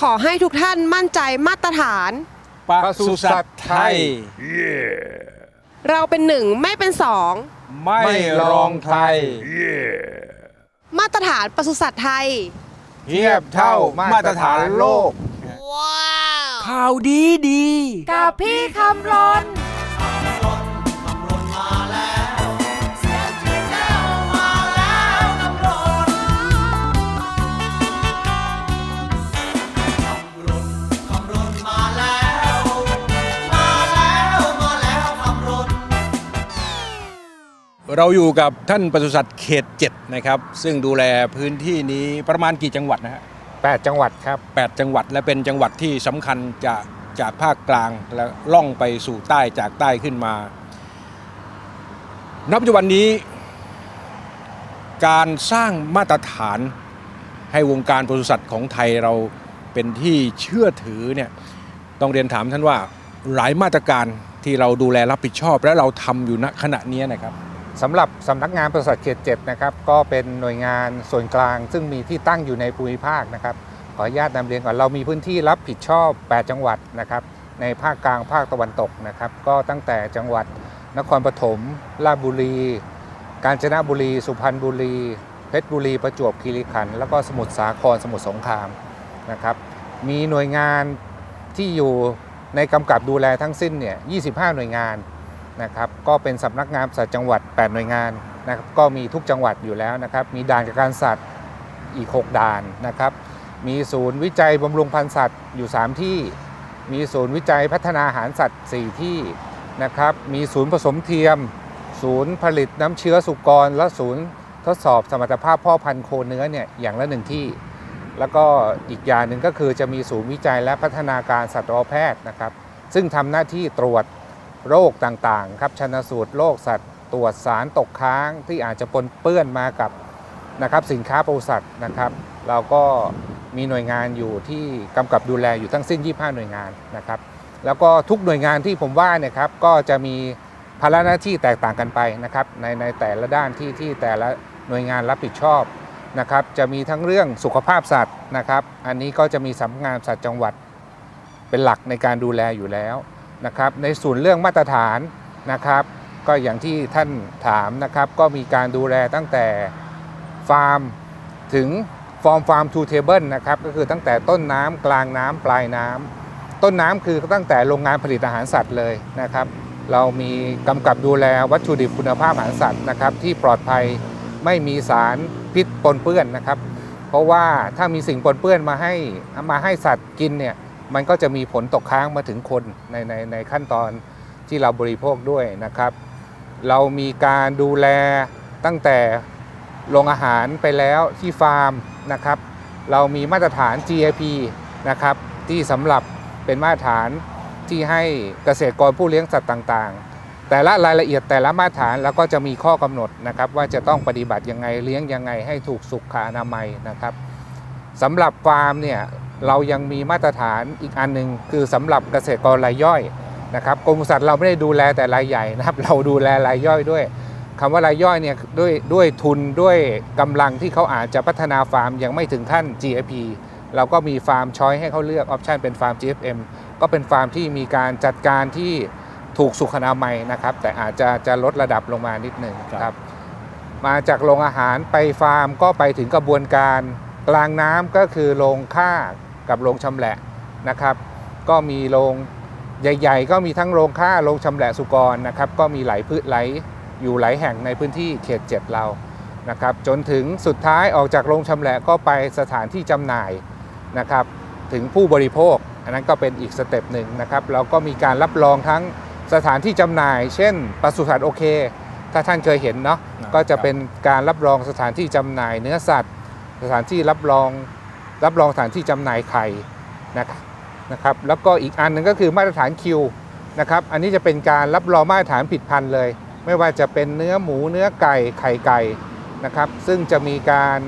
ขอให้ทุกท่านมั่นใจมาตรฐาน ปศุสัตว์ไทย เราเป็นหนึ่งไม่เป็นสองไม่รองใครมาตรฐานปศุสัตว์ไทย เทียบเท่ามาตรฐานโลกข่าวดีดี กับพี่คำรน เราอยู่กับท่านปศุสัตว์เขต 7 นะครับ ซึ่งดูแลพื้นที่นี้ประมาณกี่จังหวัดนะฮะ8จังหวัดครับ แปดจังหวัดและเป็นจังหวัดที่สำคัญจากจากภาคกลางและล่องไปสู่ใต้จากใต้ขึ้นมา ณ ปัจจุบันนี้ การสร้างมาตรฐานให้วงการปศุสัตว์ของไทยเราเป็นที่เชื่อถือเนี่ยต้องเรียนถามท่านว่าหลายมาตรการที่เราดูแลรับผิดชอบ และเราทำอยู่ณขณะนี้นะครับ สำหรับสำนักงานปศุสัตว์เขต7นะครับก็เป็นหน่วยงานส่วนกลาง ซึ่งมีที่ตั้งอยู่ในภูมิภาคนะครับขออนุญาตนำเรียนก่อนเรามีพื้นที่รับผิดชอบ 8 จังหวัดนะครับในภาคกลางภาคตะวันตกนะครับก็ตั้งแต่จังหวัดนครปฐมราชบุรี กาญจนบุรี สุพรรณบุรีเพชรบุรีประจวบคีรีขันธ์แล้วก็สมุทรสาครสมุทรสงครามนะครับมีหน่วยงานที่อยู่ในกำกับดูแลทั้งสิ้นเนี่ย 25 หน่วยงาน นะครับก็เป็นสำนักงานสัตว์จังหวัด 8 หน่วยงานนะครับก็มีทุกจังหวัดอยู่แล้วนะครับมีด่านกับการสัตว์อีก 6 ด่านนะครับมีศูนย์วิจัยบำรุงพันธุ์สัตว์อยู่ 3 ที่ มีศูนย์วิจัยพัฒนาอาหารสัตว์ 4 ที่นะครับมีศูนย์ผสมเทียม ศูนย์ผลิตน้ำเชื้อสุกร และศูนย์ทดสอบสมรรถภาพพ่อพันธุ์โคเนื้อเนี่ยอย่างละหนึ่งที่แล้วก็อีกอย่างหนึ่งก็คือจะมีศูนย์วิจัยและพัฒนาการสัตวแพทย์นะครับ ซึ่งทำหน้าที่ตรวจ โรคต่างๆครับชันสูตรโรคสัตว์ตรวจสารตกค้างที่อาจจะปนเปื้อนมากับนะครับสินค้าปศุสัตว์นะครับ เราก็มีหน่วยงานอยู่ที่กำกับดูแลอยู่ทั้งสิ้น 25 หน่วยงานนะครับ แล้วก็ทุกหน่วยงานที่ผมว่าเนี่ยครับก็จะมีภาระหน้าที่แตกต่างกันไปนะครับในในแต่ละด้านที่ที่แต่ละหน่วยงานรับผิดชอบนะครับจะมีทั้งเรื่องสุขภาพสัตว์นะครับ อันนี้ก็จะมีสำนักงานสัตว์จังหวัดเป็นหลักในการดูแลอยู่แล้ว นะครับในส่วนเรื่องมาตรฐานนะครับ ก็อย่างที่ท่านถามนะครับ ก็มีการดูแลตั้งแต่ฟาร์มถึงฟอร์มฟาร์มทูเทเบิลนะครับก็คือตั้งแต่ต้นน้ำกลางน้ำปลายน้ำต้นน้ำคือตั้งแต่โรงงานผลิตอาหารสัตว์เลยนะครับ เรามีกำกับดูแลวัตถุดิบคุณภาพอาหารสัตว์นะครับ ที่ปลอดภัยไม่มีสารพิษปนเปื้อนนะครับ เพราะว่าถ้ามีสิ่งปนเปื้อนมาให้มาให้สัตว์กินเนี่ย มันก็จะมีผลตกค้างมาถึงคนในในในขั้นตอนที่เราบริโภคด้วยนะครับ เรามีการดูแลตั้งแต่โรงอาหารไปแล้วที่ฟาร์มนะครับ เรามีมาตรฐาน GAP นะครับที่สำหรับเป็นมาตรฐานที่ให้เกษตรกรผู้เลี้ยงสัตว์ต่างๆ แต่ละรายละเอียดแต่ละมาตรฐานแล้วก็จะมีข้อกำหนดนะครับ ว่าจะต้องปฏิบัติยังไงเลี้ยงยังไงให้ถูกสุขอนามัยนะครับสำหรับฟาร์มเนี่ย เรายังมีมาตรฐานอีกอันหนึ่งคือสำหรับเกษตรกรรายย่อยนะครับกรมปศุสัตว์เราไม่ได้ดูแลแต่รายใหญ่นะครับ เราดูแลรายย่อยด้วยคำว่ารายย่อยเนี่ยด้วยด้วยทุนด้วยกำลังที่เขาอาจจะพัฒนาฟาร์มยังไม่ถึงขั้น GFP เราก็มีฟาร์มช้อยให้เขาเลือกออปชันเป็นฟาร์ม GFM ก็เป็นฟาร์มที่มีการจัดการที่ถูกสุขอนามัยนะครับ แต่อาจจะจะลดระดับลงมานิดหนึ่งครับมาจากโรงอาหารไปฟาร์มก็ไปถึงกระบวนการกลางน้ำก็คือโรงฆ่า กับโรงชำแหละนะครับ ก็มีโรงใหญ่ ๆ ก็มีทั้งโรงฆ่าโรงชำแหละสุกรนะครับ ก็มีหลายพื้นไหลอยู่หลายแห่งในพื้นที่เขตเจ็ดเรานะครับ จนถึงสุดท้ายออกจากโรงชำแหละก็ไปสถานที่จำหน่ายนะครับ ถึงผู้บริโภค อันนั้นก็เป็นอีกสเต็ปหนึ่งนะครับเราก็มีการรับรองทั้งสถานที่จำหน่าย เช่นปศุสัตว์โอเค ถ้าท่านเคยเห็นเนาะก็จะเป็นการรับรองสถานที่จำหน่ายเนื้อสัตว์ สถานที่รับรอง รับรองสถานที่จำหน่ายไข่นะครับนะครับแล้วก็อีกอันหนึ่งก็คือมาตรฐานคิวนะครับอันนี้จะเป็นการรับรองมาตรฐานผิดพันธุ์เลย ไม่ว่าจะเป็นเนื้อหมูเนื้อไก่ไข่ไก่นะครับซึ่งจะมีการ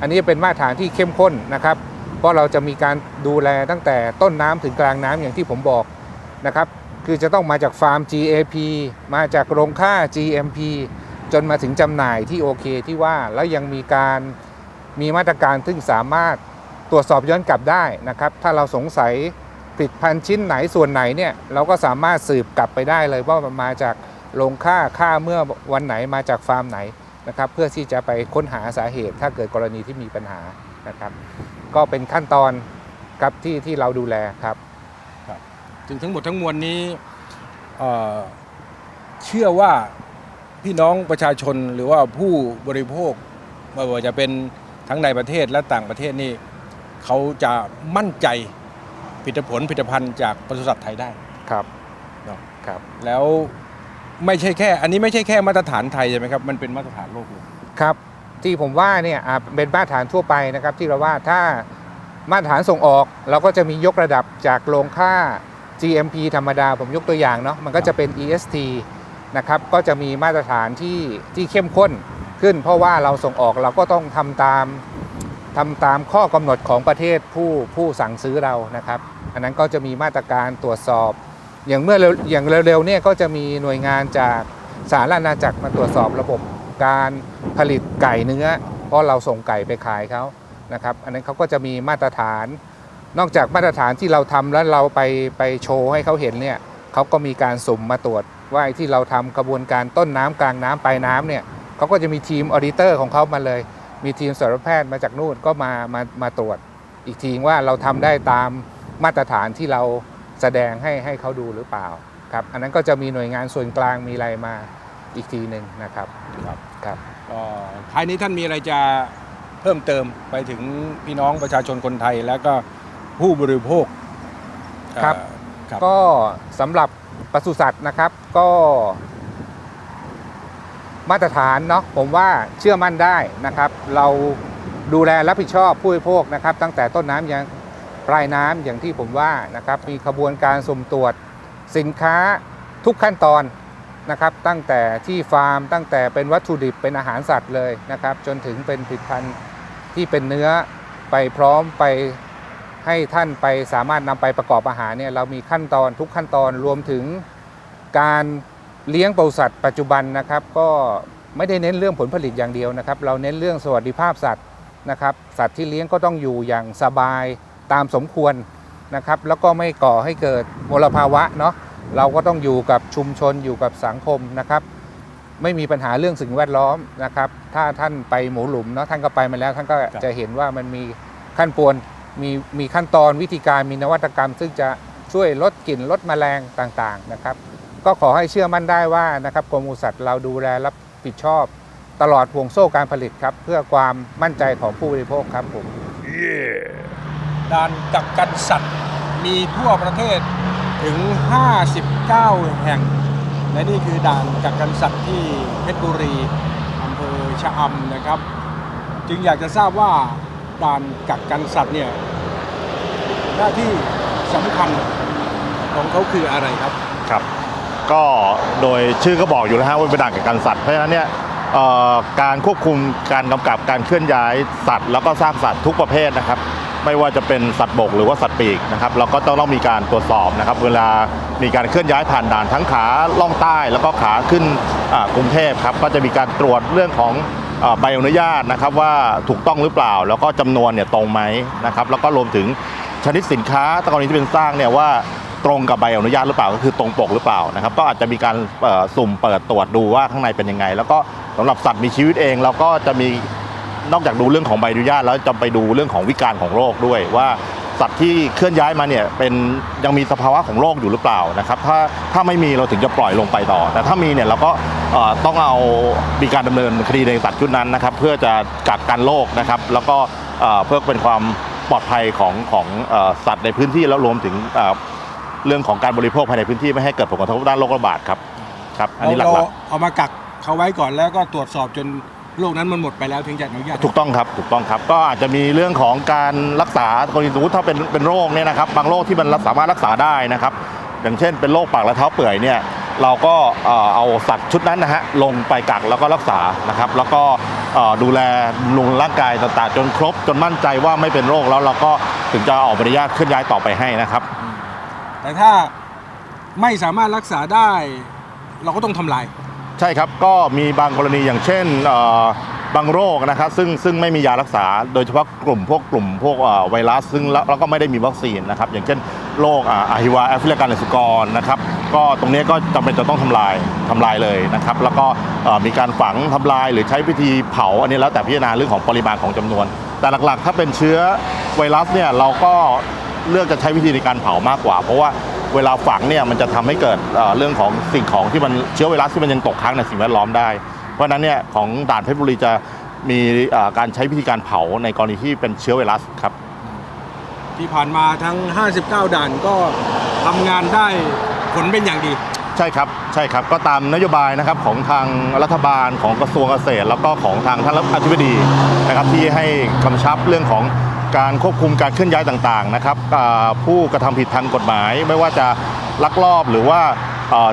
อันนี้เป็นมาตรฐานที่เข้มข้นนะครับเพราะเราจะมีการดูแลตั้งแต่ต้นน้ำถึงกลางน้ำอย่างที่ผมบอกนะครับคือจะต้องมาจากฟาร์ม GAP มาจากโรงฆ่า GMP จนมาถึงจำหน่ายที่โอเคที่ว่าแล้วยังมีการมีมาตรการซึ่งสามารถ ตรวจสอบย้อนกลับได้นะครับ ถ้าเราสงสัยผลิตภัณฑ์ชิ้นไหนส่วนไหนเนี่ยเราก็สามารถสืบกลับไปได้เลยว่ามาจากโรงฆ่าฆ่าเมื่อวันไหนมาจากฟาร์มไหนนะครับเพื่อที่จะไปค้นหาสาเหตุ ถ้าเกิดกรณีที่มีปัญหานะครับ ก็เป็นขั้นตอนครับที่ที่เราดูแลครับจึงทั้งหมดทั้งมวลนี้เเชื่อว่าพี่น้องประชาชนหรือว่าผู้บริโภคไม่ว่าจะเป็นทั้งในประเทศและต่างประเทศนี่ เขาจะมั่นใจผลิตผลผลิตภัณฑ์จากปศุสัตว์ไทยได้ ครับเนาะ ครับ แล้วไม่ใช่แค่ อันนี้ไม่ใช่แค่มาตรฐานไทยใช่ไหมครับ มันเป็นมาตรฐานโลกเลย ครับที่ผมว่าเนี่ยอะเป็นมาตรฐานทั่วไปนะครับ ที่เราว่าถ้ามาตรฐานส่งออก เราก็จะมียกระดับจากโรงค่า GMP ธรรมดา ผมยกตัวอย่างเนาะมันก็จะเป็น EST นะครับก็จะมีมาตรฐานที่ที่เข้มข้นขึ้น เพราะว่าเราส่งออกเราก็ต้องทำตาม ทำตามข้อกำหนดของประเทศผู้ผู้สั่งซื้อเรานะครับ อันนั้นก็จะมีมาตรการตรวจสอบ อย่างเมื่ออย่างเร็วๆเนี่ยก็จะมีหน่วยงานจากสาธารณจักรมาตรวจสอบระบบการผลิตไก่เนื้อ เพราะเราส่งไก่ไปขายเขานะครับ อันนั้นเขาก็จะมีมาตรฐาน นอกจากมาตรฐานที่เราทำแล้วเราไปไปโชว์ให้เขาเห็นเนี่ยเขาก็มีการสุ่มมาตรวจว่าไอ้ที่เราทำกระบวนการต้นน้ำกลางน้ำปลายน้ำเนี่ยเขาก็จะมีทีมออดิเตอร์ของเขามาเลย มีทีมสัตวแพทย์มาจากนู่นก็มามามาตรวจอีกทีว่าเราทำได้ตามมาตรฐานที่เราแสดงให้ให้เขาดูหรือเปล่าครับอันนั้นก็จะมีหน่วยงานส่วนกลางมีอะไรมาอีกทีหนึ่งนะครับครับครับก็ท้ายนี้ท่านมีอะไรจะเพิ่มเติมไปถึงพี่น้องประชาชนคนไทย แล้วก็ผู้บริโภคครับเอ่อครับก็สำหรับปศุสัตว์นะครับก็ มาตรฐานเนาะผมว่าเชื่อมั่นได้นะครับ เราดูแลรับผิดชอบผู้บริโภคนะครับ ตั้งแต่ต้นน้ำยังปลายน้ำอย่างที่ผมว่านะครับมีขบวนการสุ่มตรวจสินค้าทุกขั้นตอนนะครับ ตั้งแต่ที่ฟาร์ม ตั้งแต่เป็นวัตถุดิบเป็นอาหารสัตว์เลยนะครับ จนถึงเป็นผลิตภัณฑ์ที่เป็นเนื้อไปพร้อมไปให้ท่านไปสามารถนำไปประกอบอาหารเนี่ยเรามีขั้นตอนทุกขั้นตอนรวมถึงการ เลี้ยงปศุสัตว์ปัจจุบันนะครับก็ไม่ได้เน้นเรื่องผลผลิตอย่างเดียวนะครับ เราเน้นเรื่องสวัสดิภาพสัตว์นะครับ สัตว์ที่เลี้ยงก็ต้องอยู่อย่างสบายตามสมควรนะครับ แล้วก็ไม่ก่อให้เกิดมลภาวะเนาะเราก็ต้องอยู่กับชุมชนอยู่กับสังคมนะครับ ไม่มีปัญหาเรื่องสิ่งแวดล้อมนะครับ ถ้าท่านไปหมูหลุมเนาะท่านก็ไปมาแล้วท่านก็จะเห็นว่ามันมีขั้นปวนมีมีขั้นตอนวิธีการมีนวัตกรรม ซึ่งจะช่วยลดกลิ่นลดแมลงต่างๆนะครับ ก็ขอให้เชื่อมั่นได้ว่านะครับกรมปศุสัตว์เราดูแลรับผิดชอบ ตลอดห่วงโซ่การผลิตครับ เพื่อความมั่นใจของผู้บริโภคครับผม ด่านกักกันสัตว์มีทั่วประเทศถึง 59 แห่ง และนี่คือด่านกักกันสัตว์ที่เพชรบุรีอำเภอชะอำนะครับ จึงอยากจะทราบว่าด่านกักกันสัตว์เนี่ยหน้าที่สำคัญของเขาคืออะไรครับ ก็โดยชื่อก็บอกอยู่แล้วฮะว่าเป็นด่านกักกันสัตว์เพราะฉะนั้นเนี่ยการควบคุมการกำกับการเคลื่อนย้ายสัตว์ แล้วก็สร้างสัตว์ทุกประเภทนะครับ ไม่ว่าจะเป็นสัตว์บกหรือว่าสัตว์ปีกนะครับเราก็ต้องต้องมีการตรวจสอบนะครับ เวลามีการเคลื่อนย้ายผ่านด่านทั้งขาล่องใต้ แล้วก็ขาขึ้นกรุงเทพครับก็จะมีการตรวจเรื่องของใบอนุญาตนะครับว่าถูกต้องหรือเปล่า แล้วก็จำนวนเนี่ยตรงไหมนะครับแล้วก็รวมถึงชนิดสินค้าตกรณีที่เป็นสร้างเนี่ยว่า ตรงกับใบอนุญาตหรือเปล่าก็คือตรงปกหรือเปล่านะครับก็อาจจะมีการสุ่มเปิดตรวจดูว่าข้างในเป็นยังไง แล้วก็สำหรับสัตว์มีชีวิตเองเราก็จะมีนอกจากดูเรื่องของใบอนุญาตแล้วจะไปดูเรื่องของวิการของโรคด้วยว่าสัตว์ที่เคลื่อนย้ายมาเนี่ยเป็นยังมีสภาวะของโรคอยู่หรือเปล่านะครับถ้าถ้าไม่มีเราถึงจะปล่อยลงไปต่อ แต่ถ้ามีเนี่ยเราก็ต้องเอามีการดำเนินคดีในสัตว์ชุดนั้นนะครับเพื่อจะกักกันโรคนะครับแล้วก็เพื่อเป็นความปลอดภัยของของอสัตว์ในพื้นที่แล้วรวมถึง เอ่อเรื่องของการบริโภคภายในพื้นที่ไม่ให้เกิดผลกระทบด้านโรคระบาดครับครับอันนี้หเราลักเอามากักเขาไว้ก่อนแล้วก็ตรวจสอบจนโรคนั้นมันหมดไปแล้วถึงจะอนุญาตๆถูกต้องครับถูกต้องครับ ก็อาจจะมีเรื่องของการรักษากรณีสมมติถ้าเป็นเป็นโรคเนี่ยนะครับบางโรคที่มันสามารถรักษาได้นะครับ อย่างเช่น เป็นโรคปากและเท้าเปื่อยเนี่ยเราก็เอ่อเอาสัตว์ชุดนั้นนะฮะลงไปกักแล้วก็รักษานะครับ แล้วก็เอ่อดูแลบำรุงร่างกายต่างๆ จนครบจนมั่นใจว่าไม่เป็นโรคแล้วเราก็ถึงจะออกใบอนุญาตเคลื่อนย้ายต่อไปให้นะครับ แต่ถ้าไม่สามารถรักษาได้ เราก็ต้องทำลาย ใช่ครับก็มีบางกรณีอย่างเช่นเอ่อบางโรคนะครับซึ่งซึ่งไม่มียารักษา โดยเฉพาะกลุ่มพวกกลุ่มพวกเอ่อไวรัสซึ่งแล้วแล้วก็ไม่ได้มีวัคซีนนะครับอย่างเช่นโรคอ่าอะฮิวาแอฟริกันเลสุกรนะครับก็ตรงนี้ก็จำเป็นจะต้องทำลายทำลายเลยนะครับแล้วก็เอ่อมีการฝังทำลายหรือใช้วิธีเผาอันนี้แล้วแต่พิจารณาเรื่องของปริมาณของจำนวน แต่หลักๆ ถ้าเป็นเชื้อไวรัสเนี่ยเราก็ เลือกจะใช้วิธีในการเผามากกว่า เพราะว่าเวลาฝังเนี่ยมันจะทำให้เกิดเอ่อเรื่องของสิ่งของที่มันเชื้อไวรัสที่มันยังตกค้างในสิ่งแวดล้อมได้ เพราะฉะนั้นเนี่ยของด่านเพชรบุรีจะมีเอ่อการใช้วิธีการเผาในกรณีที่เป็นเชื้อไวรัสครับ ที่ผ่านมาทั้ง 59 ด่านก็ทำงานได้ผลเป็นอย่างดีใช่ครับใช่ครับก็ตามนโยบายนะครับของทางรัฐบาลของกระทรวงเกษตร แล้วก็ของทางท่านอธิบดีนะครับที่ให้กำชับเรื่องของ การควบคุมการเคลื่อนย้ายต่างๆนะครับผู้กระทำผิดทางกฎหมาย ไม่ว่าจะลักลอบหรือว่า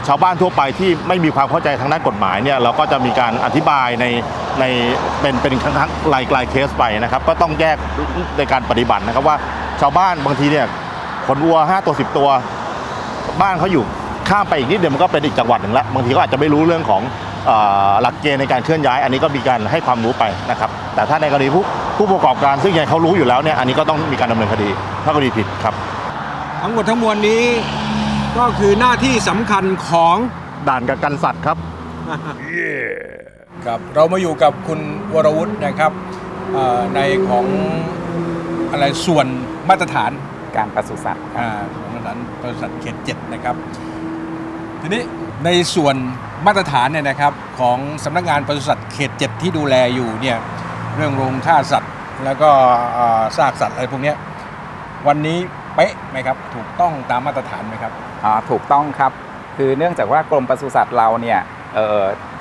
ชาวบ้านทั่วไปที่ไม่มีความเข้าใจทางด้านกฎหมายเนี่ยเราก็จะมีการอธิบายในในเป็นเป็นครั้งๆรายรายเคสไปนะครับ ก็ต้องแยกในการปฏิบัตินะครับว่าชาวบ้านบางทีเนี่ยขนวัว 5 ตัว 10 ตัว บ้านเขาอยู่ข้ามไปอีกนิดเดียวมันก็เป็นอีกจังหวัดหนึ่งละบางทีก็อาจจะไม่รู้เรื่องของ หลักเกณฑ์ในการเคลื่อนย้าย อันนี้ก็มีการให้ความรู้ไปนะครับ แต่ถ้าในกรณีผู้ผู้ประกอบการซึ่งยังเขารู้อยู่แล้วเนี่ยอันนี้ก็ต้องมีการดำเนินคดีถ้ากรณีผิดครับ ทั้งหมดทั้งมวลนี้ก็คือหน้าที่สำคัญของด่านกักกันสัตว์ครับ ครับเรามาอยู่กับคุณวรวุฒินะครับเอ่อในของอะไรส่วนมาตรฐานการปศุสัตว์ อ่าส่วนมาตรฐานบริษัทเขตเจ็ดนะครับ ทีนี้ในส่วนมาตรฐานเนี่ยนะครับของสำนักงานปศุสัตว์เขตเจ็ดที่ดูแลอยู่เนี่ยเรื่องโรงฆ่าสัตว์ แล้วก็ซากสัตว์อะไรพวกเนี้ยวันนี้เป๊ะไหมครับถูกต้องตามมาตรฐานไหมครับอ่าถูกต้องครับคือเนื่องจากว่ากรมปศุสัตว์เราเนี่ย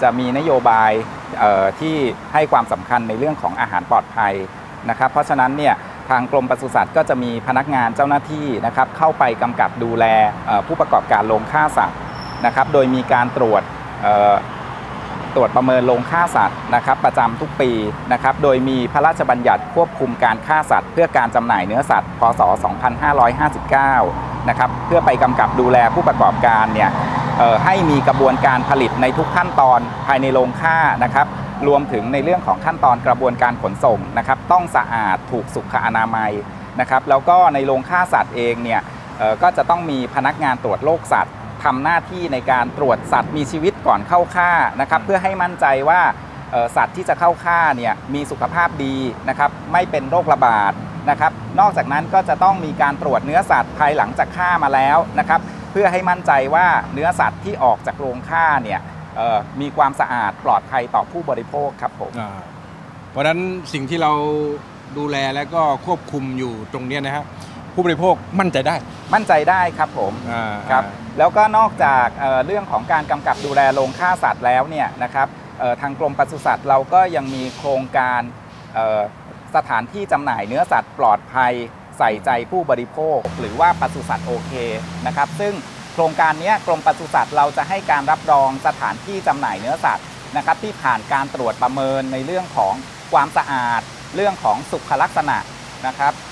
จะมีนโยบายที่ให้ความสำคัญในเรื่องของอาหารปลอดภัยนะครับ เพราะฉะนั้นเนี่ยทางกรมปศุสัตว์ก็จะมีพนักงานเจ้าหน้าที่นะครับเข้าไปกำกับดูแลผู้ประกอบการโรงฆ่าสัตว์ นะครับ โดยมีการตรวจตรวจประเมินโรงฆ่าสัตว์นะครับ ประจำทุกปีนะครับ โดยมีพระราชบัญญัติควบคุมการฆ่าสัตว์ เพื่อการจำหน่ายเนื้อสัตว์ พศ 2559 นะครับ เพื่อไปกำกับดูแลผู้ประกอบการเนี่ยให้มีกระบวนการผลิตในทุกขั้นตอนภายในโรงฆ่านะครับ รวมถึงในเรื่องของขั้นตอนกระบวนการขนส่งนะครับ ต้องสะอาดถูกสุขอนามัยนะครับ แล้วก็ในโรงฆ่าสัตว์เองเนี่ยก็จะต้องมีพนักงานตรวจโรคสัตว์ ทำหน้าที่ในการตรวจสัตว์มีชีวิตก่อนเข้าฆ่านะครับเพื่อให้มั่นใจว่าสัตว์ที่จะเข้าฆ่าเนี่ยมีสุขภาพดีนะครับไม่เป็นโรคระบาดนะครับนอกจากนั้นก็จะต้องมีการตรวจเนื้อสัตว์ภายหลังจากฆ่ามาแล้วนะครับเพื่อให้มั่นใจว่าเนื้อสัตว์ที่ออกจากโรงฆ่าเนี่ยมีความสะอาดปลอดภัยต่อผู้บริโภคครับผมเพราะฉะนั้นสิ่งที่เราดูแลและก็ควบคุมอยู่ตรงนี้นะฮะ ผู้บริโภคมั่นใจได้มั่นใจได้ครับผมอ่าครับแล้วก็นอกจากเอ่อเรื่องของการกำกับดูแลโรงฆ่าสัตว์แล้วเนี่ยนะครับเอ่อทางกรมปศุสัตว์เราก็ยังมีโครงการเอ่อสถานที่จำหน่ายเนื้อสัตว์ปลอดภัยใส่ใจผู้บริโภค หรือว่าปศุสัตว์โอเคนะครับซึ่งโครงการเนี้ยกรมปศุสัตว์เราจะให้การรับรองสถานที่จำหน่ายเนื้อสัตว์นะครับที่ผ่านการตรวจประเมินในเรื่องของความสะอาด เรื่องของสุขลักษณะนะครับเออ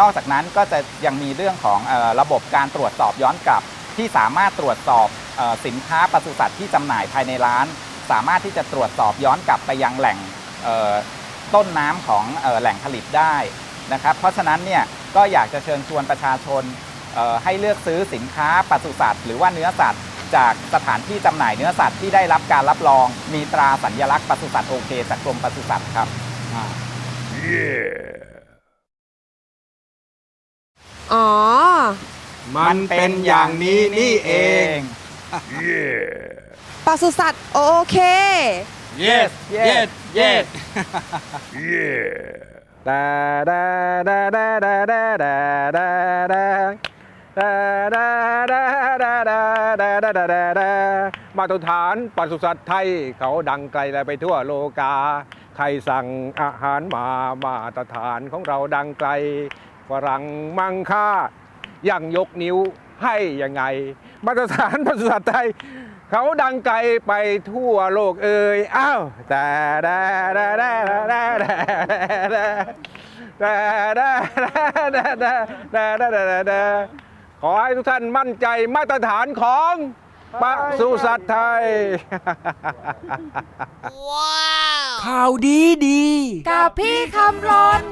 นอกจากนั้นก็จะยังมีเรื่องของเออระบบการตรวจสอบย้อนกลับ ที่สามารถตรวจสอบเออสินค้าปศุสัตว์ที่จำหน่ายภายในร้าน สามารถที่จะตรวจสอบย้อนกลับไปยังแหล่งเอ่อต้นน้ำของเออแหล่งผลิตได้นะครับ เพราะฉะนั้นเนี่ยก็อยากจะเชิญชวนประชาชนเอ่อให้เลือกซื้อสินค้าปศุสัตว์หรือว่าเนื้อสัตว์ จากสถานที่จำหน่ายเนื้อสัตว์ที่ได้รับการรับรอง มีตราสัญลักษณ์ปศุสัตว์โอเคจากกรมปศุสัตว์ครับ อ๋อ มันเป็นอย่างนี้นี่เอง ปศุสัตว์โอเค yes yes yes ดาดาดาดาดาดาดาดาดาดาดาดาดาดาดาดาดาดาดามาตรฐานปศุสัตว์ไทย เขาดังไกลและไปทั่วโลกา ใครสั่งอาหารมามาตรฐานของเราดังไกล ฝรั่งมังค่ายังยกนิ้วให้ยังไง มาตรฐานปศุสัตว์ไทย เขาดังไกลไปทั่วโลกเอ่ยอ้าวแต่ดาดาดาดาดาดาดาดาดาดาดาดาดาดาดาดาขอให้ทุกท่านมั่นใจมาตรฐานของปศุสัตว์ไทยข่ข่าวดีดี กับพี่คำรน